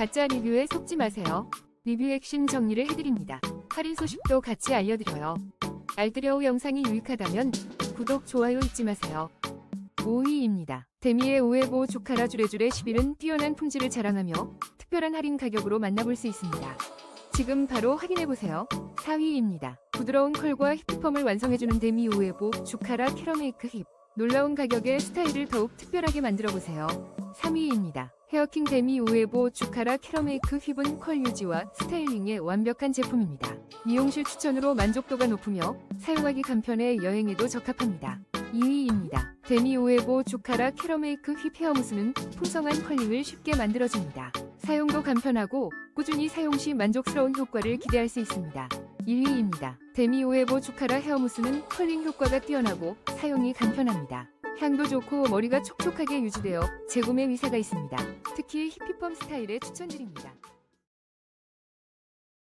가짜 리뷰에 속지 마세요. 리뷰 액션 정리를 해드립니다. 할인 소식도 같이 알려드려요. 알뜰여우 영상이 유익하다면 구독, 좋아요 잊지 마세요. 5위입니다. 데미의 오에보 조카라 주레주레 10일은 뛰어난 품질을 자랑하며 특별한 할인 가격으로 만나볼 수 있습니다. 지금 바로 확인해보세요. 4위입니다. 부드러운 컬과 힙펌을 완성해주는 데미 오에보 주카라 캐러메이크 힙. 놀라운 가격에 스타일을 더욱 특별하게 만들어보세요. 3위입니다. 헤어킹 데미 오에보 주카라 캐러메이크 힙은 컬 유지와 스타일링에 완벽한 제품입니다. 미용실 추천으로 만족도가 높으며 사용하기 간편해 여행에도 적합합니다. 2위입니다. 데미 오에보 주카라 캐러메이크 힙 헤어무스는 풍성한 컬링을 쉽게 만들어줍니다. 사용도 간편하고 꾸준히 사용 시 만족스러운 효과를 기대할 수 있습니다. 1위입니다. 데미 오에보 주카라 헤어무스는 컬링 효과가 뛰어나고 사용이 간편합니다. 향도 좋고 머리가 촉촉하게 유지되어 재구매 위세가 있습니다. 특히 히피펌 스타일에 추천드립니다.